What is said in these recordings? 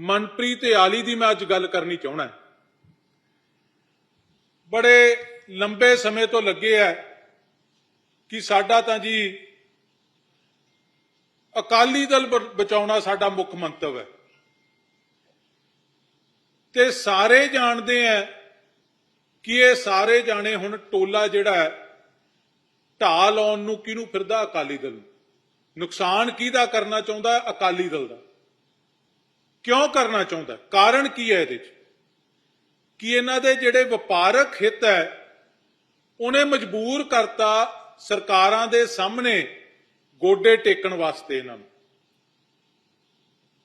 ਮਨਪ੍ਰੀਤ ਆਲੀ ਦੀ ਮੈਂ ਅੱਜ ਗੱਲ ਕਰਨੀ ਚਾਹਣਾ ਬੜੇ ਲੰਬੇ ਸਮੇਂ ਤੋਂ ਲੱਗੇ ਹੈ ਕਿ ਸਾਡਾ ਤਾਂ ਜੀ ਅਕਾਲੀ ਦਲ ਬ- ਬਚਾਉਣਾ ਸਾਡਾ ਮੁੱਖ ਮੰਤਵ ਹੈ ਤੇ ਸਾਰੇ ਜਾਣਦੇ ਹੈ ਕਿ ਇਹ ਸਾਰੇ ਜਾਣੇ ਹੁਣ ਟੋਲਾ ਜਿਹੜਾ ਹੈ ਢਾਹ ਲਾਉਣ ਨੂੰ ਕਿਹਨੂੰ ਫਿਰਦਾ ਅਕਾਲੀ ਦਲ ਨੂੰ? ਨੁਕਸਾਨ ਕਿਹਦਾ ਕਰਨਾ ਚਾਹੁੰਦਾ ਅਕਾਲੀ ਦਲ ਦਾ? ਕਿਉਂ ਕਰਨਾ ਚਾਹੁੰਦਾ? ਕਾਰਨ ਕੀ ਹੈ ਇਹਦੇ 'ਚ? ਕਿ ਇਹਨਾਂ ਦੇ ਜਿਹੜੇ ਵਪਾਰਕ ਹਿੱਤ ਹੈ, ਉਹਨੇ ਮਜਬੂਰ ਕਰਤਾ ਸਰਕਾਰਾਂ ਦੇ ਸਾਹਮਣੇ ਗੋਡੇ ਟੇਕਣ ਵਾਸਤੇ ਇਹਨਾਂ ਨੂੰ।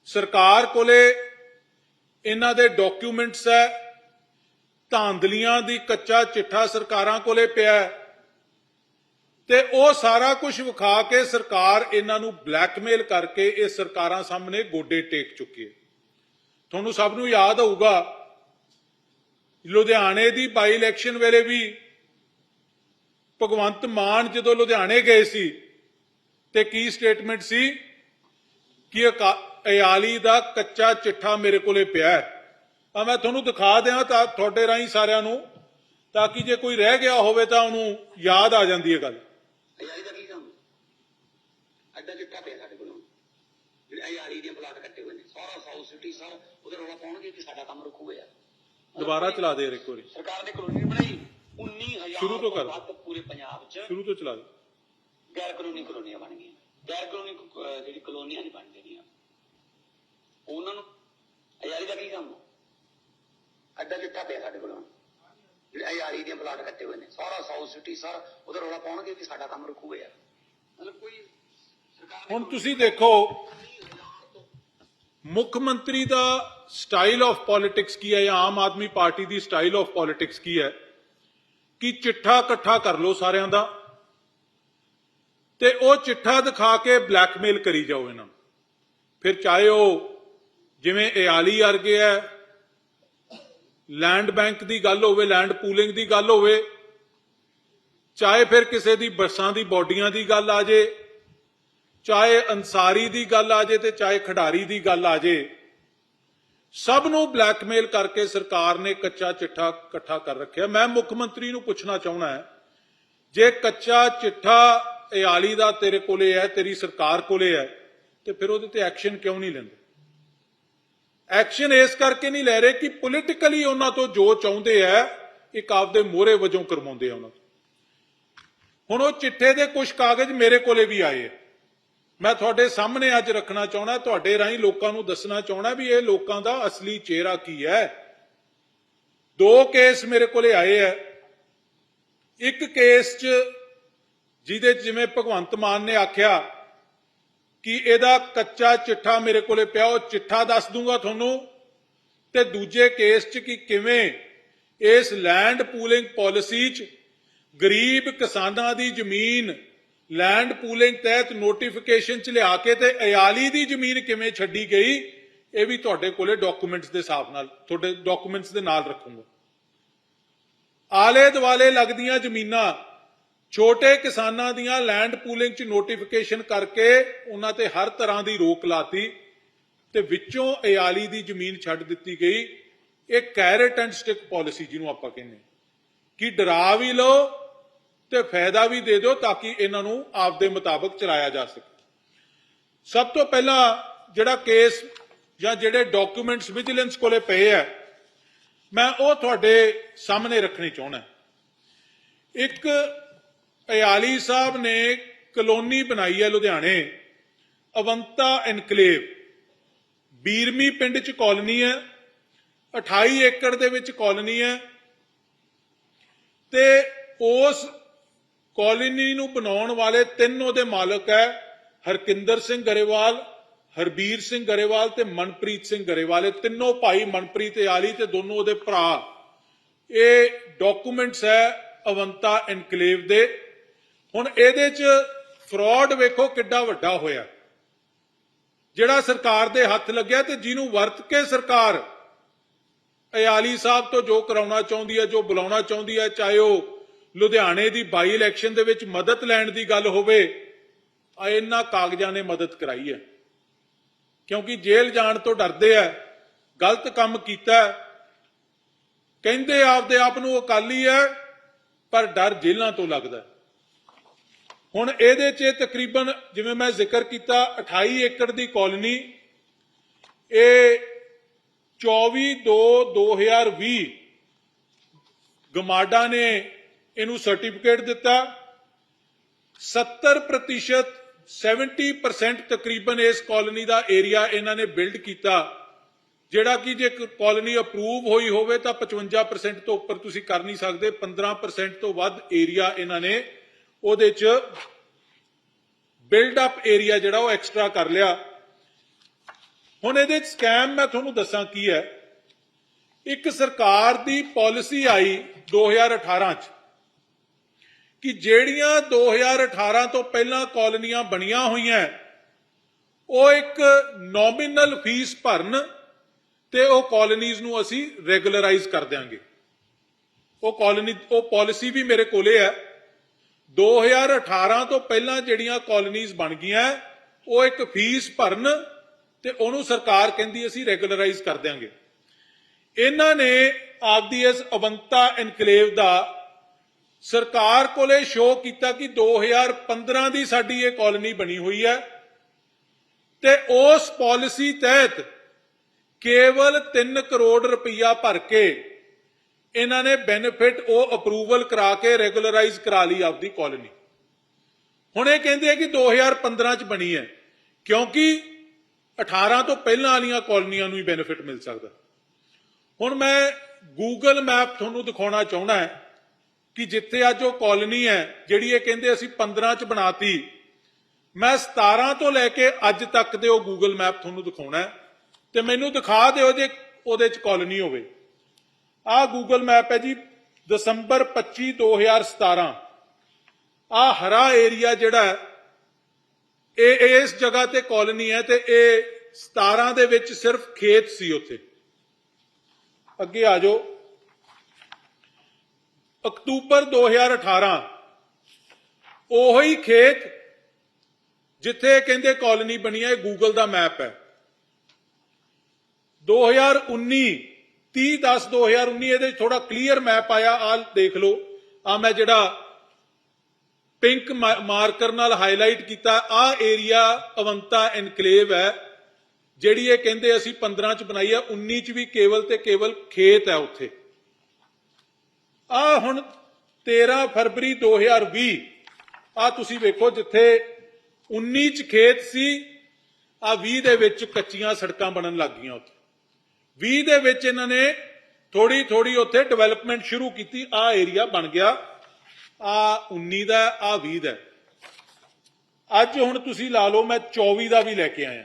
ਸਰਕਾਰ ਕੋਲੇ ਇਹਨਾਂ ਦੇ ਡਾਕੂਮੈਂਟਸ ਹੈ, ਧਾਂਦਲੀਆਂ ਦੀ ਕੱਚਾ ਚਿੱਠਾ ਸਰਕਾਰਾਂ ਕੋਲੇ ਪਿਆ ਤੇ ਉਹ ਸਾਰਾ ਕੁਝ ਵਿਖਾ ਕੇ ਸਰਕਾਰ ਇਹਨਾਂ ਨੂੰ ਬਲੈਕਮੇਲ ਕਰਕੇ ਇਹ ਸਰਕਾਰਾਂ ਸਾਹਮਣੇ ਗੋਡੇ ਟੇਕ ਚੁੱਕੀ ਹੈ। ਤੁਹਾਨੂੰ ਸਭ ਨੂੰ ਯਾਦ ਹੋਊਗਾ ਲੁਧਿਆਣੇ ਦੀ ਬਾਈ ਇਲੈਕਸ਼ਨ ਵੇਲੇ ਵੀ ਭਗਵੰਤ ਮਾਨ ਜਦੋਂ ਲੁਧਿਆਣੇ ਗਏ ਸੀ, ਤੇ ਕੀ ਸਟੇਟਮੈਂਟ ਸੀ? ਕਿ ਅਯਾਲੀ ਦਾ ਕੱਚਾ ਚਿੱਠਾ ਮੇਰੇ ਕੋਲੇ ਪਿਆ ਹੈ। ਆ ਮੈਂ ਤੁਹਾਨੂੰ ਦਿਖਾ ਦਿਆਂ ਤਾਂ ਤੁਹਾਡੇ ਰਾਹੀਂ ਸਾਰਿਆਂ ਨੂੰ, ਤਾਂ ਕਿ ਜੇ ਕੋਈ ਰਹਿ ਗਿਆ ਹੋਵੇ ਤਾਂ ਉਹਨੂੰ ਯਾਦ ਆ ਜਾਂਦੀ ਹੈ ਗੱਲ। ਅਯਾਰੀ ਦਾ ਕੀ ਕੰਮ ਅੱਡਾ ਚਿੱਟਾ ਪਿਆ ਸਾਡੇ ਕੋਲੋਂ। ਜਿਹੜੇ ਅਯਾਰੀ ਦੇ ਪਲਾਟ ਕੱਟੇ ਹੋਏ ਨੇ, ਸਾਰਾ ਸਾਊਥ ਸਿਟੀ ਸਾਰਾ ਉਹਦੇ ਰੌਲਾ ਪਾਉਣਗੇ ਕਿ ਸਾਡਾ ਕੰਮ ਰੁਕੂਗਾ ਯਾਰ ਦੁਬਾਰਾ ਚਲਾ ਦੇ ਇੱਕ ਵਾਰੀ। ਸਰਕਾਰ ਨੇ ਕਲੋਨੀ ਬਣਾਈ 19000 ਸ਼ੁਰੂ ਤੋਂ ਕਰ। ਪੂਰੇ ਪੰਜਾਬ 'ਚ। ਸ਼ੁਰੂ ਤੋਂ ਚਲਾ ਦੇ। ਗੈਰ ਕਾਨੂੰਨੀ ਕਲੋਨੀਆਂ ਬਣ ਗਈਆਂ। ਗੈਰ ਕਾਨੂੰਨੀ ਜਿਹੜੀ ਕਲੋਨੀਆਂ ਨਹੀਂ ਬਣ ਗਈਆਂ ਉਹਨਾਂ ਨੂੰ ਅਯਾਰੀ ਦਾ ਕੀ ਕੰਮ। ਅੱਡਾ ਚਿੱਟਾ ਪਿਆ ਸਾਡੇ ਕੋਲੋਂ ਜਿਹੜੇ ਅਯਾਰੀ ਦੇ ਪਲਾਟ ਕੱਟੇ ਹੋਏ ਨੇ। ਸਾਰਾ ਸਾਊਥ ਸਿਟੀ ਸਾਰਾ ਉਹਦੇ ਰੌਲਾ ਪਾਉਣਗੇ ਕਿ ਸਾਡਾ ਕੰਮ ਰੁਕੂਗਾ ਯਾਰ ਮਤਲਬ ਕੋਈ ਹੁਣ ਤੁਸੀਂ ਦੇਖੋ ਮੁੱਖ ਮੰਤਰੀ ਦਾ ਸਟਾਈਲ ਆਫ ਪੋਲਿਟਿਕਸ ਕੀ ਹੈ ਜਾਂ ਆਮ ਆਦਮੀ ਪਾਰਟੀ ਦੀ ਸਟਾਈਲ ਆਫ ਪੋਲਿਟਿਕਸ ਕੀ ਹੈ, ਕਿ ਚਿੱਠਾ ਇਕੱਠਾ ਕਰ ਲਓ ਸਾਰਿਆਂ ਦਾ ਤੇ ਉਹ ਚਿੱਠਾ ਦਿਖਾ ਕੇ ਬਲੈਕਮੇਲ ਕਰੀ ਜਾਓ ਇਹਨਾਂ ਨੂੰ। ਫਿਰ ਚਾਹੇ ਉਹ ਜਿਵੇਂ ਇਆਲੀ ਵਰਗੇ ਹੈ ਲੈਂਡ ਬੈਂਕ ਦੀ ਗੱਲ ਹੋਵੇ ਲੈਂਡ ਪੂਲਿੰਗ ਦੀ ਗੱਲ ਹੋਵੇ, ਚਾਹੇ ਫਿਰ ਕਿਸੇ ਦੀ ਬੱਸਾਂ ਦੀ, ਬੋਡੀਆਂ ਦੀ ਗੱਲ ਆ ਜੇ, ਚਾਹੇ ਅਨਸਾਰੀ ਦੀ ਗੱਲ ਆ ਜੇ ਤੇ ਚਾਹੇ ਖਿਡਾਰੀ ਦੀ ਗੱਲ ਆ ਜੇ ਸਭ ਨੂੰ ਬਲੈਕਮੇਲ ਕਰਕੇ ਸਰਕਾਰ ਨੇ ਕੱਚਾ ਚਿੱਠਾ ਇਕੱਠਾ ਕਰ ਰੱਖਿਆ। ਮੈਂ ਮੁੱਖ ਮੰਤਰੀ ਨੂੰ ਪੁੱਛਣਾ ਚਾਹਣਾ ਹੈ, ਜੇ ਕੱਚਾ ਚਿੱਠਾ ਇਆਲੀ ਦਾ ਤੇਰੇ ਕੋਲੇ ਹੈ, ਤੇਰੀ ਸਰਕਾਰ ਕੋਲੇ ਹੈ, ਤੇ ਫਿਰ ਉਹਦੇ ਤੇ ਐਕਸ਼ਨ ਕਿਉਂ ਨਹੀਂ ਲੈਂਦੇ? ਐਕਸ਼ਨ ਇਸ ਕਰਕੇ ਨਹੀਂ ਲੈ ਰਹੇ ਕਿ ਪੋਲੀਟੀਕਲੀ ਉਹਨਾਂ ਤੋਂ ਜੋ ਚਾਹੁੰਦੇ ਆ, ਇੱਕ ਆਪਦੇ ਮੋਹਰੇ ਵਜੋਂ ਕਰਵਾਉਂਦੇ ਆ ਉਹਨਾਂ ਤੋਂ। ਹੁਣ ਉਹ ਚਿੱਠੇ ਦੇ ਕੁਝ ਕਾਗਜ਼ ਮੇਰੇ ਕੋਲੇ ਵੀ ਆਏ ਆ। ਮੈਂ ਤੁਹਾਡੇ ਸਾਹਮਣੇ ਅੱਜ ਰੱਖਣਾ ਚਾਹਣਾ ਤੁਹਾਡੇ ਰਾਹੀਂ ਲੋਕਾਂ ਨੂੰ ਦੱਸਣਾ ਚਾਹਣਾ ਵੀ ਇਹ ਲੋਕਾਂ ਦਾ ਅਸਲੀ ਚਿਹਰਾ ਕੀ ਹੈ। ਦੋ ਕੇਸ ਮੇਰੇ ਕੋਲੇ ਆਏ ਆ ਇੱਕ ਕੇਸ 'ਚ ਜਿਹਦੇ ਜਿਵੇਂ ਭਗਵੰਤ ਮਾਨ ਨੇ ਆਖਿਆ ਕਿ ਇਹਦਾ ਕੱਚਾ ਚਿੱਠਾ ਮੇਰੇ ਕੋਲੇ ਪਿਆ, ਉਹ ਚਿੱਠਾ ਦੱਸ ਦੂੰਗਾ ਤੁਹਾਨੂੰ। ਤੇ ਦੂਜੇ ਕੇਸ 'ਚ ਕਿ ਕਿਵੇਂ ਇਸ ਲੈਂਡ ਪੂਲਿੰਗ ਪਾਲਿਸੀ 'ਚ ਗਰੀਬ ਕਿਸਾਨਾਂ ਦੀ ਜ਼ਮੀਨ ਲੈਂਡ ਪੂਲਿੰਗ ਤਹਿਤ ਨੋਟੀਫਿਕੇਸ਼ਨ 'ਚ ਲਿਆ ਕੇ ਤੇ ਅਯਾਲੀ ਦੀ ਜ਼ਮੀਨ ਕਿਵੇਂ ਛੱਡੀ ਗਈ, ਇਹ ਵੀ ਤੁਹਾਡੇ ਕੋਲੇ ਡਾਕੂਮੈਂਟਸ ਦੇ ਹਿਸਾਬ ਨਾਲ, ਤੁਹਾਡੇ ਡਾਕੂਮੈਂਟਸ ਦੇ ਨਾਲ ਰੱਖੂੰਗਾ। ਆਲੇ ਦੁਆਲੇ ਲੱਗਦੀਆਂ ਜ਼ਮੀਨਾਂ, ਛੋਟੇ ਕਿਸਾਨਾਂ ਦੀਆਂ ਲੈਂਡ ਪੂਲਿੰਗ 'ਚ ਨੋਟੀਫਿਕੇਸ਼ਨ ਕਰਕੇ ਉਹਨਾਂ ਤੇ ਹਰ ਤਰ੍ਹਾਂ ਦੀ ਰੋਕ ਲਾਤੀ ਤੇ ਵਿੱਚੋਂ ਅਯਾਲੀ ਦੀ ਜ਼ਮੀਨ ਛੱਡ ਦਿੱਤੀ ਗਈ। ਇਹ ਕੈਰਟ ਐਂਡ ਸਟਿਕ ਪਾਲਿਸੀ ਜਿਹਨੂੰ ਆਪਾਂ ਕਹਿੰਦੇ ਕਿ ਡਰਾ ਵੀ ਲਓ ਤੇ ਫਾਇਦਾ ਵੀ ਦੇ ਦਿਓ ਤਾਂ ਕਿ ਇਹਨਾਂ ਨੂੰ ਆਪਦੇ ਮੁਤਾਬਕ ਚਲਾਇਆ ਜਾ ਸਕੇ। ਸਭ ਤੋਂ ਪਹਿਲਾਂ ਜਿਹੜਾ ਕੇਸ ਜਾਂ ਜਿਹੜੇ ਡਾਕੂਮੈਂਟਸ ਵਿਜੀਲੈਂਸ ਕੋਲੇ ਪਏ ਆ, ਮੈਂ ਉਹ ਤੁਹਾਡੇ ਸਾਹਮਣੇ ਰੱਖਣੀ ਚਾਹੁੰਦਾ। ਇੱਕ ਅਯਾਲੀ ਸਾਹਿਬ ਨੇ ਕਲੋਨੀ ਬਣਾਈ ਹੈ ਲੁਧਿਆਣੇ, ਅਵੰਤਾ ਐਨਕਲੇਵ। ਬੀਰਮੀ ਪਿੰਡ ਚ ਕਾਲਨੀ ਹੈ 28 ਏਕੜ ਦੇ ਵਿੱਚ ਕਾਲੋਨੀ ਹੈ ਤੇ ਉਸ ਕਾਲੋਨੀ ਨੂੰ ਬਣਾਉਣ ਵਾਲੇ ਤਿੰਨ ਉਹਦੇ ਮਾਲਕ ਹੈ, ਹਰਕਿੰਦਰ ਸਿੰਘ ਗਰੇਵਾਲ, ਹਰਬੀਰ ਸਿੰਘ ਗਰੇਵਾਲ ਤੇ ਮਨਪ੍ਰੀਤ ਸਿੰਘ ਗਰੇਵਾਲ। ਇਹ ਤਿੰਨੋਂ ਭਾਈ ਮਨਪ੍ਰੀਤ ਆਲੀ ਤੇ ਦੋਨੋਂ ਉਹਦੇ ਭਰਾ। ਇਹ ਡਾਕੂਮੈਂਟਸ ਹੈ ਅਵੰਤਾ ਐਨਕਲੇਵ ਦੇ। ਹੁਣ ਇਹਦੇ ਚ ਫਰਾਡ ਵੇਖੋ ਕਿੱਡਾ ਵੱਡਾ ਹੋਇਆ। ਜਿਹੜਾ ਸਰਕਾਰ ਦੇ ਹੱਥ ਲੱਗਿਆ ਤੇ ਜਿਹਨੂੰ ਵਰਤ ਕੇ ਸਰਕਾਰ ਅਯਾਲੀ ਸਾਹਿਬ ਤੋਂ ਜੋ ਕਰਾਉਣਾ ਚਾਹੁੰਦੀ ਹੈ, ਜੋ ਬੁਲਾਉਣਾ ਚਾਹੁੰਦੀ ਹੈ, ਚਾਹੇ ਉਹ ਲੁਧਿਆਣੇ ਦੀ ਬਾਈ ਇਲੈਕਸ਼ਨ ਦੇ ਵਿੱਚ ਮਦਦ ਲੈਣ ਦੀ ਗੱਲ ਹੋਵੇ, ਆ ਇਹਨਾਂ ਕਾਗਜ਼ਾਂ ਨੇ ਮਦਦ ਕਰਾਈ ਹੈ। ਕਿਉਂਕਿ ਜੇਲ੍ਹ ਜਾਣ ਤੋਂ ਡਰਦੇ ਆ, ਗਲਤ ਕੰਮ ਕੀਤਾ ਕਹਿੰਦੇ ਆਪਦੇ ਆਪ ਨੂੰ ਅਕਾਲੀ ਹੈ, ਪਰ ਡਰ ਜੇਲ੍ਹਾਂ ਤੋਂ ਲੱਗਦਾ ਹੁਣ ਇਹਦੇ 'ਚ ਤਕਰੀਬਨ ਜਿਵੇਂ ਮੈਂ ਜ਼ਿਕਰ ਕੀਤਾ 28 ਏਕੜ ਦੀ ਕਾਲੋਨੀ, ਇਹ 24 2 2020 ਗਮਾਡਾ ਨੇ ਇਹਨੂੰ ਸਰਟੀਫਿਕੇਟ ਦਿੱਤਾ। 70% 70% ਤਕਰੀਬਨ ਇਸ ਕਾਲੋਨੀ ਦਾ ਏਰੀਆ ਇਹਨਾਂ ਨੇ ਬਿਲਡ ਕੀਤਾ। ਜਿਹੜਾ ਕਿ ਜੇ ਕਾਲੋਨੀ ਅਪਰੂਵ ਹੋਈ ਹੋਵੇ ਤਾਂ 55% ਤੋਂ ਉੱਪਰ ਤੁਸੀਂ ਕਰ ਨਹੀਂ ਸਕਦੇ। 15% ਤੋਂ ਵੱਧ ਏਰੀਆ ਇਹਨਾਂ ਨੇ ਉਹਦੇ 'ਚ ਬਿਲਡ ਅਪ ਏਰੀਆ ਜਿਹੜਾ ਉਹ ਐਕਸਟਰਾ ਕਰ ਲਿਆ। ਹੁਣ ਇਹਦੇ ਸਕੈਮ ਮੈਂ ਤੁਹਾਨੂੰ ਦੱਸਾਂ ਕੀ ਹੈ। ਇੱਕ ਸਰਕਾਰ ਦੀ ਪਾਲਿਸੀ ਆਈ 2018 'ਚ। ਕਿ ਜਿਹੜੀਆਂ 2018 ਤੋਂ ਪਹਿਲਾਂ ਕਾਲੋਨੀਆਂ ਬਣੀਆਂ ਹੋਈਆਂ, ਉਹ ਇੱਕ ਨੋਮੀਨਲ ਫੀਸ ਭਰਨ ਤੇ ਉਹ ਕਾਲੋਨੀਜ਼ ਨੂੰ ਅਸੀਂ ਰੈਗੂਲਰਾਈਜ਼ ਕਰ ਦਿਆਂਗੇ। ਉਹ ਕਾਲੋਨੀ ਉਹ ਪਾਲਿਸੀ ਵੀ ਮੇਰੇ ਕੋਲੇ ਹੈ। 2018 ਤੋਂ ਪਹਿਲਾਂ ਜਿਹੜੀਆਂ ਕਾਲੋਨੀਜ਼ ਬਣ ਗਈਆਂ, ਉਹ ਇੱਕ ਫੀਸ ਭਰਨ ਤੇ ਉਹਨੂੰ ਸਰਕਾਰ ਕਹਿੰਦੀ ਅਸੀਂ ਰੈਗੂਲਰਾਈਜ਼ ਕਰ ਦਿਆਂਗੇ। ਇਹਨਾਂ ਨੇ ਆਪਦੀ ਇਸ ਅਵੰਤਾ ਇਨਕਲੇਵ ਦਾ ਸਰਕਾਰ ਕੋਲੇ ਸ਼ੋਅ ਕੀਤਾ ਕਿ 2015 ਦੀ ਸਾਡੀ ਇਹ ਕਾਲੋਨੀ ਬਣੀ ਹੋਈ ਹੈ। ਤੇ ਉਸ ਪਾਲਿਸੀ ਤਹਿਤ ਕੇਵਲ 3 ਕਰੋੜ ਰੁਪਈਆ ਭਰ ਕੇ ਇਹਨਾਂ ਨੇ ਬੈਨੀਫਿਟ ਉਹ ਅਪਰੂਵਲ ਕਰਾ ਕੇ ਰੈਗੂਲਰਾਈਜ਼ ਕਰਾ ਲਈ ਆਪਦੀ ਕਾਲੋਨੀ ਹੁਣ ਇਹ ਕਹਿੰਦੇ ਆ ਕਿ 2015 ਚ ਬਣੀ ਹੈ, ਕਿਉਂਕਿ 18 ਤੋਂ ਪਹਿਲਾਂ ਵਾਲੀਆਂ ਕਾਲੋਨੀਆਂ ਨੂੰ ਹੀ ਬੈਨੀਫਿਟ ਮਿਲ ਸਕਦਾ। ਹੁਣ ਮੈਂ ਗੂਗਲ ਮੈਪ ਤੁਹਾਨੂੰ ਦਿਖਾਉਣਾ ਚਾਹੁੰਦਾ ਹਾਂ। ਕਿ ਜਿੱਥੇ ਅੱਜ ਉਹ ਕਾਲੋਨੀ ਹੈ, ਜਿਹੜੀ ਇਹ ਕਹਿੰਦੇ ਅਸੀਂ 15 ਚ ਬਣਾਤੀ, ਮੈਂ 17 ਤੋਂ ਲੈ ਕੇ ਅੱਜ ਤੱਕ ਦੇ ਉਹ ਗੂਗਲ ਮੈਪ ਤੁਹਾਨੂੰ ਦਿਖਾਉਣਾ ਤੇ ਮੈਨੂੰ ਦਿਖਾ ਦਿਓ ਜੇ ਉਹਦੇ ਚ ਕਾਲੋਨੀ ਹੋਵੇ। ਆਹ ਗੂਗਲ ਮੈਪ ਹੈ ਜੀ, ਦਸੰਬਰ 25 2017 ਆਹ ਹਰਾ ਏਰੀਆ ਜਿਹੜਾ ਇਹ ਇਸ ਜਗ੍ਹਾ ਤੇ ਕਾਲੋਨੀ ਹੈ ਤੇ ਇਹ 17 ਦੇ ਵਿੱਚ ਸਿਰਫ ਖੇਤ ਸੀ ਉੱਥੇ। ਅੱਗੇ ਆ ਜਾਓ। ਅਕਤੂਬਰ 2018 ਉਹੀ ਖੇਤ ਜਿੱਥੇ ਕਹਿੰਦੇ ਕਾਲੋਨੀ ਬਣੀ ਹੈ ਇਹ ਗੂਗਲ ਦਾ ਮੈਪ ਹੈ। 2019 30 10 2019 ਇਹਦੇ ਥੋੜਾ ਕਲੀਅਰ ਮੈਪ ਆਇਆ ਆ ਦੇਖ ਲਓ। ਆ ਮੈਂ ਜਿਹੜਾ ਪਿੰਕ ਮਾਰਕਰ ਨਾਲ ਹਾਈਲਾਈਟ ਕੀਤਾ ਆ ਏਰੀਆ ਅਵੰਤਾ ਐਨਕਲੇਵ ਹੈ, ਜਿਹੜੀ ਇਹ ਕਹਿੰਦੇ ਅਸੀਂ 15 ਚ ਬਣਾਈ ਹੈ 19 ਚ ਵੀ ਕੇਵਲ ਤੇ ਕੇਵਲ ਖੇਤ ਹੈ ਉੱਥੇ। ਆ ਹੁਣ 13 ਫਰਵਰੀ 2020 ਆ ਤੁਸੀਂ ਵੇਖੋ ਜਿੱਥੇ 19 ਚ ਖੇਤ ਸੀ, ਆ 20 ਦੇ ਵਿੱਚ ਕੱਚੀਆਂ ਸੜਕਾਂ ਬਣਨ ਲੱਗ ਗਈਆਂ ਉੱਥੇ। 20 ਦੇ ਵਿੱਚ ਇਹਨਾਂ ਨੇ ਥੋੜੀ ਥੋੜੀ ਉੱਥੇ ਡਿਵੈਲਪਮੈਂਟ ਸ਼ੁਰੂ ਕੀਤੀ, ਆ ਏਰੀਆ ਬਣ ਗਿਆ, ਆ 19 ਦਾ, ਆ 20 ਦਾ। ਅੱਜ ਹੁਣ ਤੁਸੀਂ ਲਾ ਲਓ, ਮੈਂ 24 ਦਾ ਵੀ ਲੈ ਕੇ ਆਇਆ।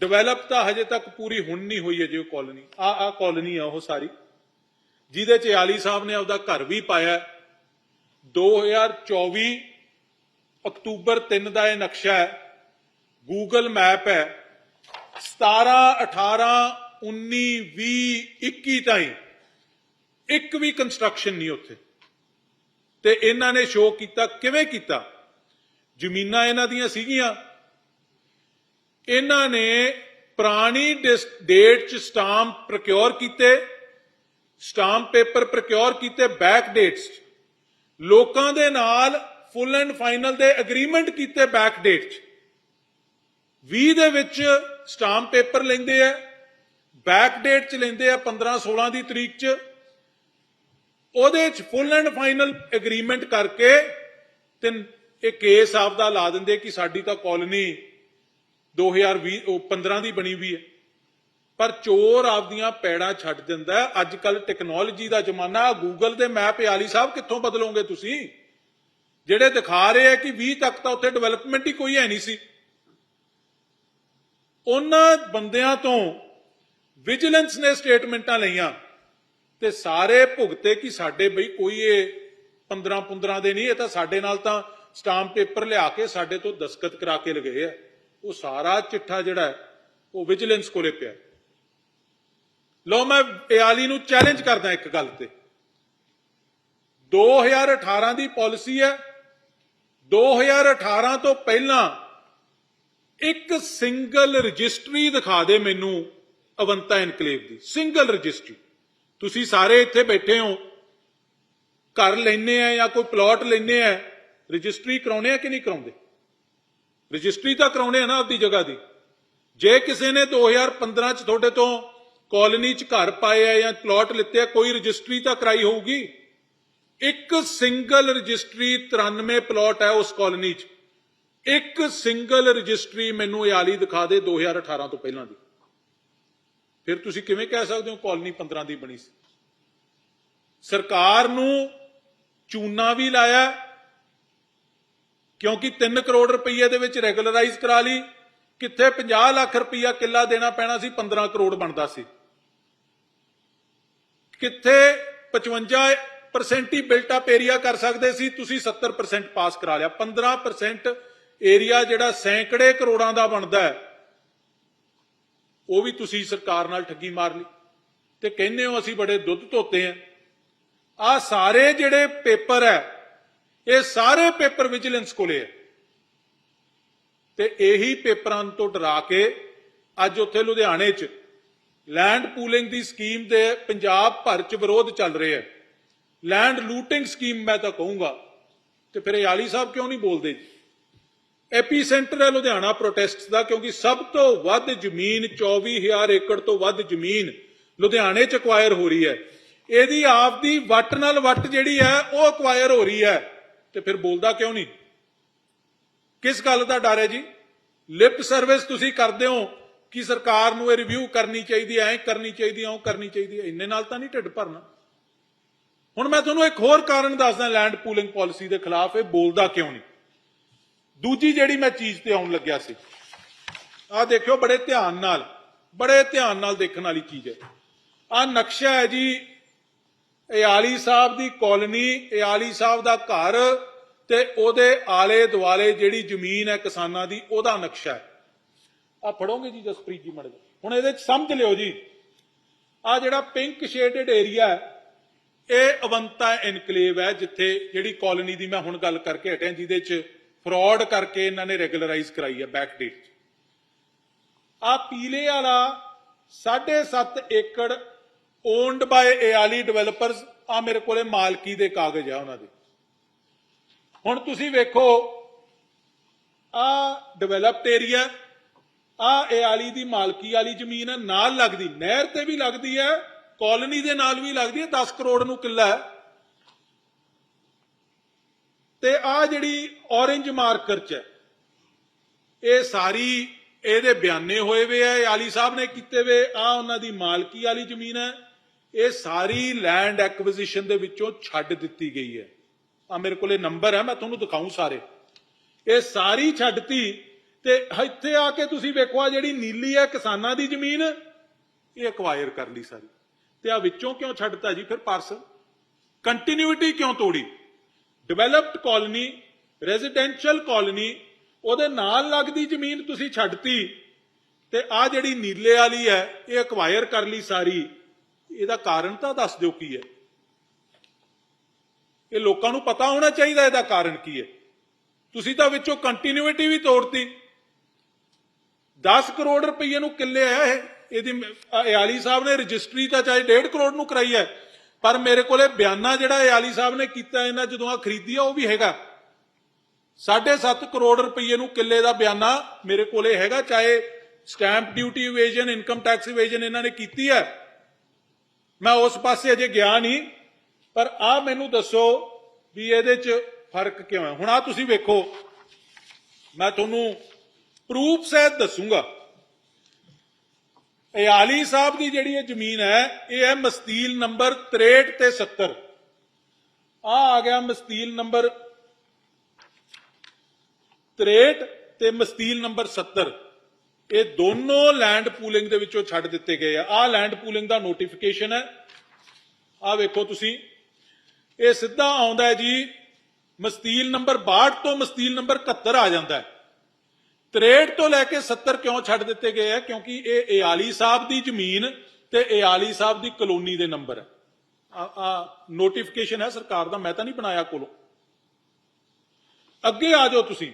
ਡਿਵੈਲਪ ਤਾਂ ਹਜੇ ਤੱਕ ਪੂਰੀ ਹੁਣ ਨਹੀਂ ਹੋਈ ਹੈ ਜੇ ਉਹ ਕਾਲੋਨੀ ਆ ਆ ਕਾਲੋਨੀ ਆ ਉਹ ਸਾਰੀ। ਜਿਹਦੇ ਚ ਆਲੀ ਸਾਹਿਬ ਨੇ ਆਪਦਾ ਘਰ ਵੀ ਪਾਇਆ ਹੈ। 2024 ਅਕਤੂਬਰ 3 ਦਾ ਇਹ ਨਕਸ਼ਾ ਹੈ। ਗੂਗਲ ਮੈਪ ਹੈ। 17 18 19 20 21 ਤਾਈਂ ਇੱਕ ਵੀ ਕੰਸਟਰਕਸ਼ਨ ਨਹੀਂ ਉੱਥੇ। ਤੇ ਇਹਨਾਂ ਨੇ ਸ਼ੋਅ ਕੀਤਾ, ਕਿਵੇਂ ਕੀਤਾ? ਜ਼ਮੀਨਾਂ ਇਹਨਾਂ ਦੀਆਂ ਸੀਗੀਆਂ। ਇਹਨਾਂ ਨੇ ਪੁਰਾਣੀ ਡੇਟ ਚ ਸਟਾਮ ਪ੍ਰੋਕਿਉਰ ਕੀਤੇ। ਸਟਾਂਪ ਪੇਪਰ ਪ੍ਰੋਕਿਉਰ ਕੀਤੇ ਬੈਕ ਡੇਟਸ ਲੋਕਾਂ ਦੇ ਨਾਲ ਫੁੱਲ ਐਂਡ ਫਾਈਨਲ ਦੇ ਐਗਰੀਮੈਂਟ ਕੀਤੇ ਬੈਕ ਡੇਟ ਚ। 20 ਦੇ ਵਿੱਚ ਸਟਾਂਪ ਪੇਪਰ ਲੈਂਦੇ ਆ, ਬੈਕ ਡੇਟ ਚ ਲੈਂਦੇ ਆ 15 16 ਦੀ ਤਰੀਕ ਚ। ਉਹਦੇ ਚ ਫੁੱਲ ਐਂਡ ਫਾਈਨਲ ਐਗਰੀਮੈਂਟ ਕਰਕੇ ਤੇ ਇਹ ਕੇਸ ਆਪਦਾ ਲਾ ਦਿੰਦੇ ਕਿ ਸਾਡੀ ਤਾਂ ਕਾਲੋਨੀ 2020 ਉਹ 15 ਦੀ ਬਣੀ ਵੀ ਹੈ। ਪਰ ਚੋਰ ਆਪਦੀਆਂ ਪੈੜਾਂ ਛੱਡ ਦਿੰਦਾ ਅੱਜ ਕੱਲ ਟੈਕਨੋਲੋਜੀ ਦਾ ਜ਼ਮਾਨਾ ਗੂਗਲ ਦੇ ਮੈਪ ਆਲੀ ਸਾਹਿਬ ਕਿੱਥੋਂ ਬਦਲੋਗੇ ਤੁਸੀਂ? ਜਿਹੜੇ ਦਿਖਾ ਰਹੇ ਆ ਕਿ 20 ਤੱਕ ਤਾਂ ਉੱਥੇ ਡਿਵੈਲਪਮੈਂਟ ਹੀ ਕੋਈ ਹੈ ਨਹੀਂ ਸੀ। ਉਹਨਾਂ ਬੰਦਿਆਂ ਤੋਂ ਵਿਜੀਲੈਂਸ ਨੇ ਸਟੇਟਮੈਂਟਾਂ ਲਈਆਂ ਤੇ ਸਾਰੇ ਭੁਗਤੇ ਕਿ ਸਾਡੇ ਬਈ ਕੋਈ ਇਹ 15 15 ਦੇ ਨਹੀਂ, ਇਹ ਤਾਂ ਸਾਡੇ ਨਾਲ ਤਾਂ ਸਟਾਂਪ ਪੇਪਰ ਲਿਆ ਕੇ ਸਾਡੇ ਤੋਂ ਦਸਖਤ ਕਰਾ ਕੇ ਲਗਏ ਆ। ਉਹ ਸਾਰਾ ਚਿੱਠਾ ਜਿਹੜਾ ਉਹ ਵਿਜੀਲੈਂਸ ਕੋਲੇ ਪਿਆ। ਲਓ ਮੈਂ ਇਆਲੀ ਨੂੰ ਚੈਲੰਜ ਕਰਦਾ ਇੱਕ ਗੱਲ ਤੇ। 2018 ਦੀ ਪਾਲਿਸੀ ਹੈ। 2018 ਤੋਂ ਪਹਿਲਾਂ ਇੱਕ ਸਿੰਗਲ ਰਜਿਸਟਰੀ ਦਿਖਾ ਦੇ ਮੈਨੂੰ ਅਵੰਤਾ ਐਨਕਲੇਵ ਦੀ। ਸਿੰਗਲ ਰਜਿਸਟਰੀ ਤੁਸੀਂ ਸਾਰੇ ਇੱਥੇ ਬੈਠੇ ਹੋ। ਘਰ ਲੈਨੇ ਆ ਜਾਂ ਕੋਈ ਪਲਾਟ ਲੈਨੇ ਆ। ਰਜਿਸਟਰੀ ਕਰਾਉਣੇ ਆ ਕਿ ਨਹੀਂ ਕਰਾਉਂਦੇ? ਰਜਿਸਟਰੀ ਤਾਂ ਕਰਾਉਣੇ ਆ ਨਾ ਆਪਦੀ ਜਗ੍ਹਾ ਦੀ। ਜੇ ਕਿਸੇ ਨੇ 2015 ਚ ਤੁਹਾਡੇ ਤੋਂ ਕਾਲੋਨੀ ਚ ਘਰ ਪਾਏ ਆ ਜਾਂ ਪਲਾਟ ਲਿੱਤੇ ਆ, ਕੋਈ ਰਜਿਸਟਰੀ ਤਾਂ ਕਰਾਈ ਹੋਊਗੀ? ਇੱਕ ਸਿੰਗਲ ਰਜਿਸਟਰੀ 93 ਪਲਾਟ ਹੈ ਉਸ ਕਾਲੋਨੀ ਚ। ਇੱਕ ਸਿੰਗਲ ਰਜਿਸਟਰੀ ਮੈਨੂੰ ਯਾਲੀ ਦਿਖਾ ਦੇ 2018 ਤੋਂ ਪਹਿਲਾਂ ਦੀ। ਫਿਰ ਤੁਸੀਂ ਕਿਵੇਂ ਕਹਿ ਸਕਦੇ ਹੋ ਕਾਲੋਨੀ 15 ਦੀ ਬਣੀ ਸੀ? ਸਰਕਾਰ ਨੂੰ ਚੂਨਾ ਵੀ ਲਾਇਆ, ਕਿਉਂਕਿ 3 ਕਰੋੜ ਰੁਪਏ ਦੇ ਵਿੱਚ ਰੈਗੂਲਰਾਈਜ਼ ਕਰਾ ਲਈ। ਕਿੱਥੇ 50 ਲੱਖ ਰੁਪਇਆ ਕਿੱਲਾ ਦੇਣਾ ਪੈਣਾ ਸੀ 15 ਕਰੋੜ ਬਣਦਾ ਸੀ। ਕਿੱਥੇ 55% ਹੀ ਬਿਲਟ ਅਪ ਏਰੀਆ ਕਰ ਸਕਦੇ ਸੀ? ਤੁਸੀਂ 70% ਪਾਸ ਕਰਾ ਲਿਆ। 15% ਏਰੀਆ ਜਿਹੜਾ ਸੈਂਕੜੇ ਕਰੋੜਾਂ ਦਾ ਬਣਦਾ ਹੈ, ਉਹ ਵੀ ਤੁਸੀਂ ਸਰਕਾਰ ਨਾਲ ਠੱਗੀ ਮਾਰ ਲਈ। ਤੇ ਕਹਿੰਦੇ ਹੋ ਅਸੀਂ ਬੜੇ ਦੁੱਧ ਧੋਤੇ ਆ। ਆ ਸਾਰੇ ਜਿਹੜੇ ਪੇਪਰ ਹੈ, ਇਹ ਸਾਰੇ ਪੇਪਰ ਵਿਜੀਲੈਂਸ ਕੋਲੇ ਹੈ। ਤੇ ਇਹੀ ਪੇਪਰਾਂ ਤੋਂ ਡਰਾ ਕੇ ਅੱਜ ਉੱਥੇ ਲੁਧਿਆਣੇ 'ਚ ਲੈਂਡ ਪੂਲਿੰਗ ਦੀ ਸਕੀਮ ਦੇ ਪੰਜਾਬ ਭਰ 'ਚ ਵਿਰੋਧ ਚੱਲ ਰਿਹਾ ਹੈ। ਲੈਂਡ ਲੂਟਿੰਗ ਸਕੀਮ ਮੈਂ ਤਾਂ ਕਹੂੰਗਾ। ਤੇ ਫਿਰ ਇਹ ਸਾਹਿਬ ਕਿਉਂ ਨਹੀਂ ਬੋਲਦੇ ਜੀ? ਐਪੀ ਸੈਂਟਰ ਹੈ ਲੁਧਿਆਣਾ ਪ੍ਰੋਟੈਸਟਸ ਦਾ, ਕਿਉਂਕਿ ਸਭ ਤੋਂ ਵੱਧ ਜ਼ਮੀਨ 24000 ਏਕੜ ਤੋਂ ਵੱਧ ਜ਼ਮੀਨ ਲੁਧਿਆਣੇ 'ਚ ਅਕਵਾਇਰ ਹੋ ਰਹੀ ਹੈ। ਇਹਦੀ ਆਪ ਦੀ ਵੱਟ ਨਾਲ ਵੱਟ ਜਿਹੜੀ ਹੈ, ਉਹ ਅਕਵਾਇਰ ਹੋ ਰਹੀ ਹੈ। ਤੇ ਫਿਰ ਬੋਲਦਾ ਕਿਉਂ ਨਹੀਂ? ਕਿਸ ਗੱਲ ਦਾ ਡਰ ਹੈ ਜੀ? ਲਿਪ ਸਰਵਿਸ ਤੁਸੀਂ ਕਰਦੇ ਹੋ ਕਿ ਸਰਕਾਰ ਨੂੰ ਇਹ ਰਿਵਿਊ ਕਰਨੀ ਚਾਹੀਦੀ ਹੈ, ਐਂ ਕਰਨੀ ਚਾਹੀਦੀ ਹੈ, ਉਹ ਕਰਨੀ ਚਾਹੀਦੀ ਹੈ। ਇੰਨੇ ਨਾਲ ਤਾਂ ਨਹੀਂ ਢਿੱਡ ਭਰਨਾ। ਹੁਣ ਮੈਂ ਤੁਹਾਨੂੰ ਇੱਕ ਹੋਰ ਕਾਰਨ ਦੱਸਦਾ ਲੈਂਡ ਪੂਲਿੰਗ ਪਾਲਿਸੀ ਦੇ ਖਿਲਾਫ, ਇਹ ਬੋਲਦਾ ਕਿਉਂ ਨਹੀਂ? ਦੂਜੀ ਜਿਹੜੀ ਮੈਂ ਚੀਜ਼ ਤੇ ਆਉਣ ਲੱਗਿਆ ਸੀ, ਆਹ ਦੇਖਿਓ ਬੜੇ ਧਿਆਨ ਨਾਲ, ਬੜੇ ਧਿਆਨ ਨਾਲ ਦੇਖਣ ਵਾਲੀ ਚੀਜ਼ ਹੈ। ਆਹ ਨਕਸ਼ਾ ਹੈ ਜੀ ਇਹ ਆਲੀ ਸਾਹਿਬ ਦੀ ਕਾਲੋਨੀ ਇਹ ਆਲੀ ਸਾਹਿਬ ਦਾ ਘਰ ਤੇ ਉਹਦੇ ਆਲੇ ਦੁਆਲੇ ਜਿਹੜੀ ਜ਼ਮੀਨ ਹੈ ਕਿਸਾਨਾਂ ਦੀ, ਉਹਦਾ ਨਕਸ਼ਾ ਹੈ। ਆ ਫੜੋਗੇ ਜੀ ਜਸਪ੍ਰੀਤ ਜੀ ਮੜੇ ਹੁਣ ਇਹਦੇ ਚ ਸਮਝ ਲਿਓ ਜੀ। ਆ ਜਿਹੜਾ ਪਿੰਕ ਸ਼ੇਡਡ ਏਰੀਆ ਹੈ, ਇਹ ਅਵੰਤਾ ਇਨਕਲੇਵ ਹੈ, ਜਿੱਥੇ ਜਿਹੜੀ ਕਾਲੋਨੀ ਦੀ ਮੈਂ ਹੁਣ ਗੱਲ ਕਰਕੇ ਹਟਿਆ, ਜਿਹਦੇ ਚ ਫਰਾਡ ਕਰਕੇ ਇਹਨਾਂ ਨੇ ਰੈਗੂਲਰਾਈਜ਼ ਕਰਾਈ ਹੈ ਬੈਕ ਡੇਟ ਆ ਪੀਲੇ ਵਾਲਾ 7.5 ਏਕੜ ਓਨਡ ਬਾਈ ਏਆਲੀ ਡਿਵੈਲਪਰਸ ਆ ਮੇਰੇ ਕੋਲੇ ਮਾਲਕੀ ਦੇ ਕਾਗਜ਼ ਆ ਉਹਨਾਂ ਦੇ। ਹੁਣ ਤੁਸੀਂ ਵੇਖੋ ਆ ਡਿਵੈਲਪਡ ਏਰੀਆ ਆ ਏਆਲੀ ਦੀ ਮਾਲਕੀ ਵਾਲੀ ਜ਼ਮੀਨ ਹੈ ਨਾਲ ਲੱਗਦੀ, ਨਹਿਰ ਤੇ ਵੀ ਲੱਗਦੀ ਹੈ ਕਾਲੋਨੀ ਦੇ ਨਾਲ ਵੀ ਲੱਗਦੀ ਹੈ 10 ਕਰੋੜ ਨੂੰ ਕਿੱਲਾ ਹੈ। ਤੇ ਆ ਜਿਹੜੀ ਔਰੇਂਜ ਮਾਰਕਰ ਚ ਇਹ ਸਾਰੀ ਇਹਦੇ ਬਿਆਨੇ ਹੋਏ ਵੇ ਆ ਆਲੀ ਸਾਹਿਬ ਨੇ ਕੀਤੇ ਵੇ, ਆ ਉਹਨਾਂ ਦੀ ਮਾਲਕੀ ਵਾਲੀ ਜ਼ਮੀਨ ਹੈ, ਇਹ ਸਾਰੀ ਲੈਂਡ ਐਕਵੀਜ਼ੀਸ਼ਨ ਦੇ ਵਿੱਚੋਂ ਛੱਡ ਦਿੱਤੀ ਗਈ ਹੈ। ਆ ਮੇਰੇ ਕੋਲੇ ਨੰਬਰ ਹੈ, ਮੈਂ ਤੁਹਾਨੂੰ ਦਿਖਾਉਂ ਸਾਰੇ। ਇਹ ਸਾਰੀ ਛੱਡਤੀ ਤੇ ਇੱਥੇ ਆ ਕੇ ਤੁਸੀਂ ਵੇਖੋ ਆ ਜਿਹੜੀ ਨੀਲੀ ਹੈ ਕਿਸਾਨਾਂ ਦੀ ਜ਼ਮੀਨ, ਇਹ ਅਕਵਾਇਰ ਕਰ ਲਈ ਸਾਰੀ। ਤੇ ਆ ਵਿੱਚੋਂ ਕਿਉਂ ਛੱਡਤਾ ਜੀ? ਫਿਰ ਪਾਰਸਲ ਕੰਟੀਨਿਊਟੀ ਕਿਉਂ ਤੋੜੀ? ਡਿਵੈਲਪਡ ਕਾਲੋਨੀ ਰੈਜ਼ੀਡੈਂਸ਼ੀਅਲ ਕਾਲੋਨੀ ਉਹਦੇ ਨਾਲ ਲੱਗਦੀ ਜ਼ਮੀਨ ਤੁਸੀਂ ਛੱਡਤੀ। ਤੇ ਆ ਜਿਹੜੀ ਨੀਲੇ ਵਾਲੀ ਹੈ, ਇਹ ਅਕਵਾਇਰ ਕਰ ਲਈ ਸਾਰੀ। ਇਹਦਾ ਕਾਰਨ ਤਾਂ ਦੱਸ ਦਿਓ ਕੀ ਹੈ। ਇਹ ਲੋਕਾਂ ਨੂੰ ਪਤਾ ਹੋਣਾ ਚਾਹੀਦਾ ਇਹਦਾ ਕਾਰਨ ਕੀ ਹੈ। ਤੁਸੀਂ ਤਾਂ ਵਿੱਚੋਂ ਕੰਟੀਨਿਊਟੀ ਵੀ ਤੋੜਤੀ। 10 ਕਰੋੜ ਰੁਪਏ ਨੂੰ ਕਿੱਲੇ ਆ ਇਹ। ਇਹਦੀ ਇਆਲੀ ਸਾਹਿਬ ਨੇ ਰਜਿਸਟਰੀ ਤਾਂ ਚਾਹੇ 1.5 ਕਰੋੜ ਨੂੰ ਕਰਾਈ ਹੈ, ਪਰ ਮੇਰੇ ਕੋਲੇ ਬਿਆਨਾ ਜਿਹੜਾ ਇਆਲੀ ਸਾਹਿਬ ਨੇ ਕੀਤਾ ਇਹਨਾਂ ਜਦੋਂ ਆ ਖਰੀਦੀ ਆ, ਉਹ ਵੀ ਹੈਗਾ। 7.5 ਕਰੋੜ ਰੁਪਏ ਨੂੰ ਕਿੱਲੇ ਦਾ ਬਿਆਨਾ ਮੇਰੇ ਕੋਲੇ ਹੈਗਾ, ਚਾਹੇ stamp duty evasion, income tax evasion ਇਹਨਾਂ ਨੇ ਕੀਤੀ ਹੈ। ਮੈਂ ਉਸ ਪਾਸੇ ਅਜੇ ਗਿਆ ਨਹੀਂ, ਪਰ ਆ ਮੈਨੂੰ ਦੱਸੋ ਵੀ ਇਹਦੇ 'ਚ ਫ਼ਰਕ ਕਿਉਂ ਹੈ? ਹੁਣ ਆ ਤੁਸੀਂ ਵੇਖੋ। ਮੈਂ ਤੁਹਾਨੂੰ ਪ੍ਰੂਫ ਸਹਿਤ ਦੱਸੂਗਾ। ਇਹ ਆਲੀ ਸਾਹਿਬ ਦੀ ਜਿਹੜੀ ਇਹ ਜ਼ਮੀਨ ਹੈ, ਇਹ ਹੈ ਮਸਤੀਲ ਨੰਬਰ 63 ਤੇ 70 ਆ ਆ ਗਿਆ ਮਸਤੀਲ ਨੰਬਰ 63 ਤੇ ਮਸਤੀਲ ਨੰਬਰ 70 ਇਹ ਦੋਨੋਂ ਲੈਂਡ ਪੂਲਿੰਗ ਦੇ ਵਿੱਚੋਂ ਛੱਡ ਦਿੱਤੇ ਗਏ ਆ। ਆ ਲੈਂਡ ਪੂਲਿੰਗ ਦਾ ਨੋਟੀਫਿਕੇਸ਼ਨ ਹੈ। ਆ ਵੇਖੋ ਤੁਸੀਂ। ਇਹ ਸਿੱਧਾ ਆਉਂਦਾ ਹੈ ਜੀ, ਮਸਤੀਲ ਨੰਬਰ 62 ਤੋਂ ਮਸਤੀਲ ਨੰਬਰ 71 ਆ ਜਾਂਦਾ ਹੈ। 63 ਤੋਂ ਲੈ ਕੇ 70 ਕਿਉਂ ਛੱਡ ਦਿੱਤੇ ਗਏ ਆ? ਕਿਉਂਕਿ ਇਹ ਇਆਲੀ ਸਾਹਿਬ ਦੀ ਜ਼ਮੀਨ ਤੇ ਇਆਲੀ ਸਾਹਿਬ ਦੀ ਕਲੋਨੀ ਦੇ ਨੰਬਰ ਹੈ ਆ ਆ ਨੋਟੀਫਿਕੇਸ਼ਨ ਹੈ ਸਰਕਾਰ ਦਾ, ਮੈਂ ਤਾਂ ਨਹੀਂ ਬਣਾਇਆ ਕੋਲੋਂ। ਅੱਗੇ ਆ ਜਾਓ ਤੁਸੀਂ।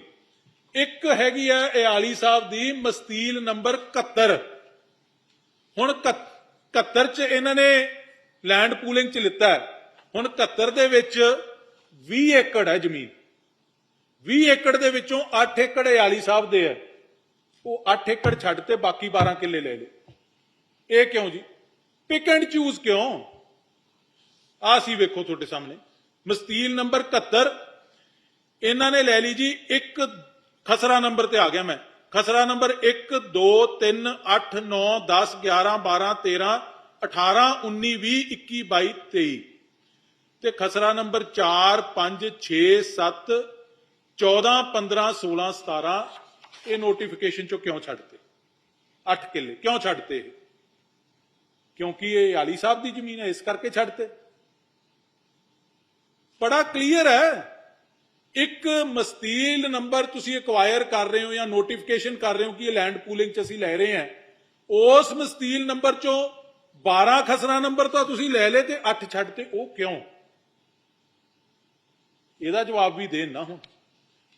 ਇੱਕ ਹੈਗੀ ਹੈ ਇਆਲੀ ਸਾਹਿਬ ਦੀ ਮਸਤੀਲ ਨੰਬਰ 71 ਹੁਣ 71 ਚ ਇਹਨਾਂ ਨੇ ਲੈਂਡ ਪੂਲਿੰਗ ਚ ਲਿੱਤਾ ਹੁਣ 71 ਦੇ ਵਿੱਚ 20 ਏਕੜ ਹੈ ਜ਼ਮੀਨ। 20 ਏਕੜ ਦੇ ਵਿੱਚੋਂ 8 ਏਕੜ ਯਾਲੀ ਸਾਹਿਬ ਦੇ ਹੈ ਉਹ 8 ਏਕੜ ਛੱਡ ਤੇ ਬਾਕੀ 12 ਕਿੱਲੇ ਲੈ ਲਏ। ਇਹ ਕਿਉਂ ਜੀ? ਪਿਕ ਐਂਡ ਚੂਜ਼ ਕਿਉਂ? ਆ ਸੀ ਵੇਖੋ ਤੁਹਾਡੇ ਸਾਹਮਣੇ। ਮਸਤੀਲ ਨੰਬਰ 71 ਇਹਨਾਂ ਨੇ ਲੈ ਲਈ ਜੀ ਇੱਕ ਖਸਰਾ ਨੰਬਰ ਤੇ ਆ ਗਿਆ ਮੈਂ। ਖਸਰਾ ਨੰਬਰ 1 2 3 8 9 10 11 12 13 18 19 20 21 22 23 ਤੇ ਖਸਰਾ ਨੰਬਰ 4 5 6 7 14 15 16 17 ਇਹ ਨੋਟੀਫਿਕੇਸ਼ਨ ਚੋਂ ਕਿਉਂ ਛੱਡਤੇ? 8 ਕਿੱਲੇ, ਕਿਉਂ ਛੱਡਤੇ ਇਹ? ਕਿਉਂਕਿ ਇਹ ਆਲੀ ਸਾਹਿਬ ਦੀ ਜ਼ਮੀਨ ਹੈ, ਇਸ ਕਰਕੇ ਛੱਡਤੇ। ਬੜਾ ਕਲੀਅਰ ਹੈ, ਇੱਕ ਮਸਤੀਲ ਨੰਬਰ ਤੁਸੀਂ ਐਕਵਾਇਰ ਕਰ ਰਹੇ ਹੋ ਜਾਂ ਨੋਟੀਫਿਕੇਸ਼ਨ ਕਰ ਰਹੇ ਹੋ ਕਿ ਇਹ ਲੈਂਡ ਪੂਲਿੰਗ ਚ ਅਸੀਂ ਲੈ ਰਹੇ ਹਾਂ, ਉਸ ਮਸਤੀਲ ਨੰਬਰ ਚੋਂ 12 ਖਸਰਾ ਨੰਬਰ ਤਾਂ ਤੁਸੀਂ ਲੈ ਲਏ ਤੇ 8 ਛੱਡ ਤੇ ਉਹ ਕਿਉਂ? ਇਹਦਾ ਜਵਾਬ ਵੀ ਦੇਣ ਨਾ ਹੁਣ।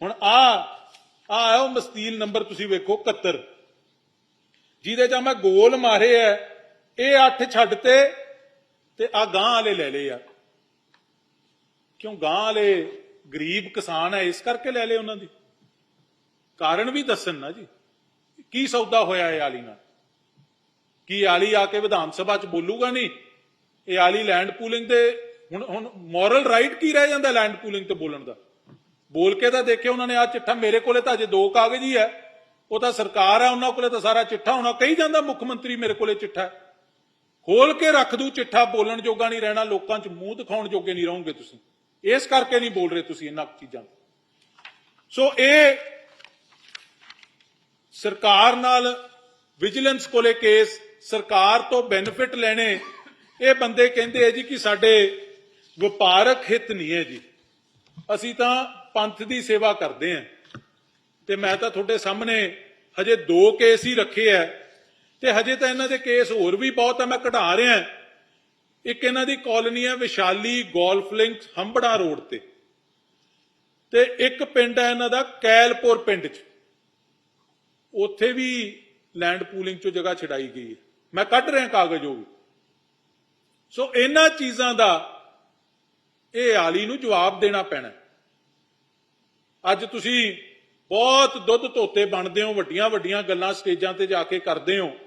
ਹੁਣ ਆ ਆ ਆਓ ਮਸਤੀਲ ਨੰਬਰ ਤੁਸੀਂ ਵੇਖੋ 71 ਜਿਹਦੇ ਚ ਮੈਂ ਗੋਲ ਮਾਰੇ ਐ, ਇਹ 8 ਛੱਡ ਤੇ ਤੇ ਆ ਗਾਂ ਵਾਲੇ ਲੈ ਲਏ ਯਾਰ ਕਿਉਂ ਗਾਂ ਵਾਲੇ ਗਰੀਬ ਕਿਸਾਨ ਹੈ ਇਸ ਕਰਕੇ ਲੈ ਲਏ ਉਹਨਾਂ ਦੀ। ਕਾਰਨ ਵੀ ਦੱਸਣ ਨਾ ਜੀ। ਕੀ ਸੌਦਾ ਹੋਇਆ ਇਹ ਆਲੀ ਨਾਲ? ਕੀ ਆਲੀ ਆ ਕੇ ਵਿਧਾਨ ਸਭਾ ਚ ਬੋਲੂਗਾ ਨਹੀਂ? ਇਹ ਆਲੀ ਲੈਂਡ ਪੂਲਿੰਗ ਤੇ ਹੁਣ ਹੁਣ ਮੋਰਲ ਰਾਈਟ ਕੀ ਰਹਿ ਜਾਂਦਾ ਲੈਂਡ ਪੂਲਿੰਗ ਤੇ ਬੋਲਣ ਦਾ? ਬੋਲ ਕੇ ਤਾਂ ਦੇਖਿਓ ਉਹਨਾਂ ਨੇ ਆ ਚਿੱਠਾ ਮੇਰੇ ਕੋਲੇ ਤਾਂ ਅਜੇ ਦੋ ਕਾਗਜ਼ ਹੀ ਹੈ। ਉਹ ਤਾਂ ਸਰਕਾਰ ਹੈ ਉਹਨਾਂ ਕੋਲੇ ਤਾਂ ਸਾਰਾ ਚਿੱਠਾ ਹੋਣਾ। ਕਹੀ ਜਾਂਦਾ ਮੁੱਖ ਮੰਤਰੀ ਮੇਰੇ ਕੋਲੇ ਚਿੱਠਾ ਖੋਲ ਕੇ ਰੱਖ ਦੂ ਚਿੱਠਾ, ਬੋਲਣ ਜੋਗਾ ਨਹੀਂ ਰਹਿਣਾ, ਲੋਕਾਂ 'ਚ ਮੂੰਹ ਦਿਖਾਉਣ ਜੋਗੇ ਨਹੀਂ ਰਹੋਗੇ ਤੁਸੀਂ। ਇਸ ਕਰਕੇ ਨਹੀਂ ਬੋਲ ਰਹੇ ਤੁਸੀਂ ਇਹਨਾਂ ਚੀਜ਼ਾਂ ਸੋ ਇਹ ਸਰਕਾਰ ਨਾਲ ਵਿਜੀਲੈਂਸ ਕੋਲੇ ਕੇਸ, ਸਰਕਾਰ ਤੋਂ ਬੈਨੀਫਿਟ ਲੈਣੇ, ਇਹ ਬੰਦੇ ਕਹਿੰਦੇ ਆ ਜੀ ਕਿ ਸਾਡੇ ਵਪਾਰਕ ਹਿੱਤ ਨਹੀਂ ਹੈ ਜੀ। ਅਸੀਂ ਤਾਂ ਪੰਥ ਦੀ ਸੇਵਾ ਕਰਦੇ ਆਂ ਤੇ ਮੈਂ ਤਾਂ ਤੁਹਾਡੇ ਸਾਹਮਣੇ ਹਜੇ ਦੋ ਕੇਸ ਹੀ ਰੱਖੇ ਆ ਤੇ ਹਜੇ ਤਾਂ ਇਹਨਾਂ ਦੇ ਕੇਸ ਹੋਰ ਵੀ ਬਹੁਤ ਆ ਮੈਂ ਘਟਾ ਰਿਹਾ ਇੱਕ ਇਹਨਾਂ ਦੀ ਕਾਲੋਨੀ ਹੈ Vaishali golf link Hambran road ਤੇ। ਤੇ ਇੱਕ ਪਿੰਡ ਹੈ ਇਹਨਾਂ ਦਾ ਕੈਲਪੁਰ ਪਿੰਡ 'ਚ। ਉੱਥੇ ਵੀ ਲੈਂਡ ਪੂਲਿੰਗ 'ਚੋਂ ਜਗ੍ਹਾ ਛਡਾਈ ਗਈ ਹੈ ਮੈਂ ਕੱਢ ਰਿਹਾ ਕਾਗਜ਼ ਉਹ ਸੋ ਇਹਨਾਂ ਚੀਜ਼ਾਂ ਦਾ ਇਹ ਆਲੀ ਨੂੰ ਜਵਾਬ ਦੇਣਾ ਪੈਣਾ। ਅੱਜ ਤੁਸੀਂ ਬਹੁਤ ਦੁੱਧ ਧੋਤੇ ਬਣਦੇ ਹੋ, ਵੱਡੀਆਂ ਵੱਡੀਆਂ ਗੱਲਾਂ ਸਟੇਜਾਂ ਤੇ ਜਾ ਕੇ ਕਰਦੇ ਹੋ।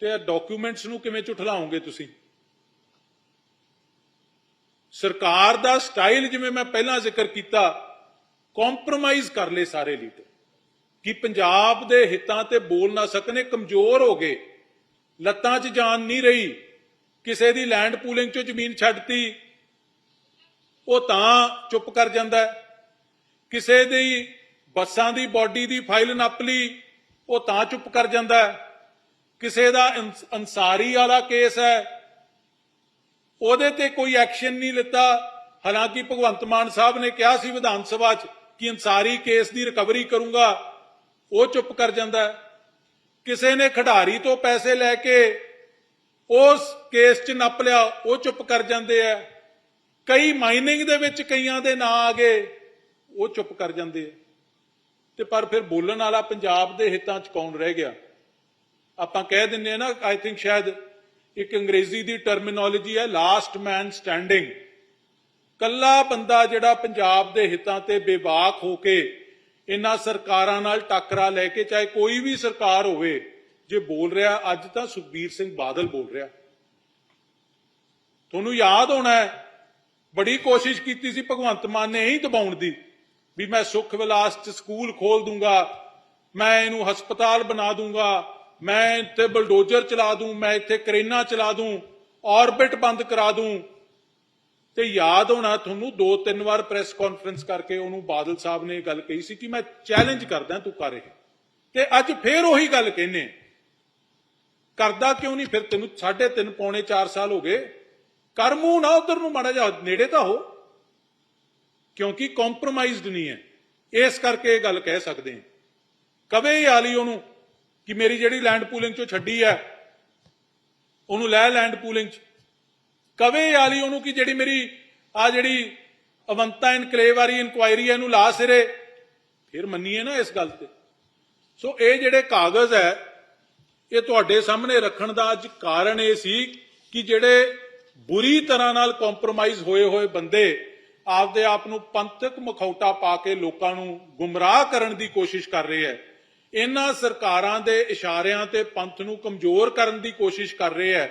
ਤੇ ਡਾਕੂਮੈਂਟਸ ਨੂੰ ਕਿਵੇਂ ਝੁਠਲਾਓਗੇ ਤੁਸੀਂ? ਸਰਕਾਰ ਦਾ ਸਟਾਈਲ ਜਿਵੇਂ ਮੈਂ ਪਹਿਲਾਂ ਜ਼ਿਕਰ ਕੀਤਾ ਕੰਪਰੋਮਾਈਜ਼ ਕਰ ਲਏ ਸਾਰੇ ਲੀਡਰ। ਕਿ ਪੰਜਾਬ ਦੇ ਹਿੱਤਾਂ ਤੇ ਬੋਲ ਨਾ ਸਕਨੇ, ਕਮਜ਼ੋਰ ਹੋ ਗਏ। ਲੱਤਾਂ 'ਚ ਜਾਨ ਨਹੀਂ ਰਹੀ। ਕਿਸੇ ਦੀ ਲੈਂਡ ਪੂਲਿੰਗ 'ਚੋਂ ਜ਼ਮੀਨ ਛੱਡਤੀ। ਉਹ ਤਾਂ ਚੁੱਪ ਕਰ ਜਾਂਦਾ ਕਿਸੇ ਦੀ ਬੱਸਾਂ ਦੀ ਬਾਡੀ ਦੀ ਫਾਈਲ ਨੱਪ ਲਈ, ਉਹ ਤਾਂ ਚੁੱਪ ਕਰ ਜਾਂਦਾ ਕਿਸੇ ਦਾ ਅੰਸ- ਅੰਸਾਰੀ ਵਾਲਾ ਕੇਸ ਹੈ। ਉਹਦੇ ਤੇ ਕੋਈ ਐਕਸ਼ਨ ਨਹੀਂ ਲਿੱਤਾ। ਹਾਲਾਂਕਿ ਭਗਵੰਤ ਮਾਨ ਸਾਹਿਬ ਨੇ ਕਿਹਾ ਸੀ ਵਿਧਾਨ ਸਭਾ 'ਚ ਕਿ ਅਨਸਾਰੀ ਕੇਸ ਦੀ ਰਿਕਵਰੀ ਕਰੂੰਗਾ। ਉਹ ਚੁੱਪ ਕਰ ਜਾਂਦਾ ਕਿਸੇ ਨੇ ਖਿਡਾਰੀ ਤੋਂ ਪੈਸੇ ਲੈ ਕੇ ਉਸ ਕੇਸ 'ਚ ਨੱਪ ਲਿਆ, ਉਹ ਚੁੱਪ ਕਰ ਜਾਂਦੇ ਆ ਕਈ ਮਾਈਨਿੰਗ ਦੇ ਵਿੱਚ ਕਈਆਂ ਦੇ ਨਾਂ ਆ ਗਏ, ਉਹ ਚੁੱਪ ਕਰ ਜਾਂਦੇ ਤੇ ਪਰ ਫਿਰ ਬੋਲਣ ਵਾਲਾ ਪੰਜਾਬ ਦੇ ਹਿੱਤਾਂ 'ਚ ਕੌਣ ਰਹਿ ਗਿਆ? ਆਪਾਂ ਕਹਿ ਦਿੰਨੇ ਆ ਨਾ ਆਈ ਥਿੰਕ ਸ਼ਾਇਦ ਇੱਕ ਅੰਗਰੇਜ਼ੀ ਦੀ ਟਰਮੀਨੋਲੋਜੀ ਹੈ ਲਾਸਟ ਮੈਨ ਸਟੈਂਡਿੰਗ ਕੱਲਾ ਬੰਦਾ ਜਿਹੜਾ ਪੰਜਾਬ ਦੇ ਹਿੱਤਾਂ ਤੇ ਬੇਬਾਕ ਹੋ ਕੇ ਇਹਨਾਂ ਸਰਕਾਰਾਂ ਨਾਲ ਟੱਕਰਾ ਲੈ ਕੇ, ਚਾਹੇ ਕੋਈ ਵੀ ਸਰਕਾਰ ਹੋਵੇ, ਜੇ ਬੋਲ ਰਿਹਾ, ਅੱਜ ਤਾਂ ਸੁਖਬੀਰ ਸਿੰਘ ਬਾਦਲ ਬੋਲ ਰਿਹਾ। ਤੁਹਾਨੂੰ ਯਾਦ ਹੋਣਾ ਹੈ ਬੜੀ ਕੋਸ਼ਿਸ਼ ਕੀਤੀ ਸੀ ਭਗਵੰਤ ਮਾਨ ਨੇ ਇਹੀ ਦਬਾਉਣ ਦੀ ਵੀ ਮੈਂ ਸੁਖ ਵਿਲਾਸ ਚ ਸਕੂਲ ਖੋਲ ਦੂੰਗਾ, ਮੈਂ ਇਹਨੂੰ ਹਸਪਤਾਲ ਬਣਾ ਦੂੰਗਾ, ਮੈਂ ਇੱਥੇ ਬਲਡੋਜ਼ਰ ਚਲਾ ਦੂੰ, ਮੈਂ ਇੱਥੇ ਕਰੇਨਾ ਚਲਾ ਦੂੰ ਆਰਬਿਟ ਬੰਦ ਕਰਾ ਦੂੰ। ਤੇ ਯਾਦ ਹੋਣਾ, ਤੁਹਾਨੂੰ ਦੋ ਤਿੰਨ ਵਾਰ ਪ੍ਰੈਸ ਕਾਨਫਰੰਸ ਕਰਕੇ ਉਹਨੂੰ ਬਾਦਲ ਸਾਹਿਬ ਨੇ ਇਹ ਗੱਲ ਕਹੀ ਸੀ ਕਿ ਮੈਂ ਚੈਲੰਜ ਕਰਦਾ ਤੂੰ ਕਰ ਇਹ। ਤੇ ਅੱਜ ਫੇਰ ਉਹੀ ਗੱਲ ਕਹਿੰਨੇ ਕਰਦਾ ਕਿਉਂ ਨਹੀਂ? ਫਿਰ ਤੈਨੂੰ 3.5 ਪੌਣੇ 4 ਸਾਲ ਹੋ ਗਏ। ਕਰ ਮੂੰਹ ਨਾ ਉਧਰ ਨੂੰ, ਮਾੜਾ ਜਾ ਨੇੜੇ ਤਾਂ ਹੋ। ਕਿਉਂਕਿ ਕੰਪਰੋਮਾਈਜ਼ਡ ਨਹੀਂ ਹੈ। ਇਸ ਕਰਕੇ ਇਹ ਗੱਲ ਕਹਿ ਸਕਦੇ ਹਾਂ। ਕਵੇ ਹੀ ਆਲੀ ਉਹਨੂੰ ਕਿ ਮੇਰੀ ਜਿਹੜੀ ਲੈਂਡ ਪੂਲਿੰਗ ਚੋਂ ਛੱਡੀ ਹੈ, ਉਹਨੂੰ ਲੈ ਲੈਂਡ ਪੂਲਿੰਗ ਚ। ਕਵੇ ਆਲੀ ਉਹਨੂੰ ਕਿ ਜਿਹੜੀ ਮੇਰੀ, ਆ ਜਿਹੜੀ ਅਵੰਤਾ ਇਨਕਲੇਵ ਵਾਲੀ ਇਨਕੁਆਇਰੀ ਹੈ ਇਹਨੂੰ ਲਾ ਸਿਰੇ। ਫਿਰ ਮੰਨੀਏ ਨਾ ਇਸ ਗੱਲ ਤੇ। ਸੋ ਇਹ ਜਿਹੜੇ ਕਾਗਜ਼ ਹੈ, ਇਹ ਤੁਹਾਡੇ ਸਾਹਮਣੇ ਰੱਖਣ ਦਾ ਅੱਜ ਕਾਰਨ ਇਹ ਸੀ ਕਿ ਜਿਹੜੇ ਬੁਰੀ ਤਰ੍ਹਾਂ ਨਾਲ ਕੰਪਰੋਮਾਈਜ਼ ਹੋਏ ਹੋਏ ਬੰਦੇ ਆਪਦੇ ਆਪ ਨੂੰ ਪੰਥਕ ਮਖੌਟਾ ਪਾ ਕੇ ਲੋਕਾਂ ਨੂੰ ਗੁੰਮਰਾਹ ਕਰਨ ਦੀ ਕੋਸ਼ਿਸ਼ ਕਰ ਰਹੇ ਹੈ। ਇਹਨਾਂ ਸਰਕਾਰਾਂ ਦੇ ਇਸ਼ਾਰਿਆਂ ਤੇ ਪੰਥ ਨੂੰ ਕਮਜ਼ੋਰ ਕਰਨ ਦੀ ਕੋਸ਼ਿਸ਼ ਕਰ ਰਹੇ ਹੈ।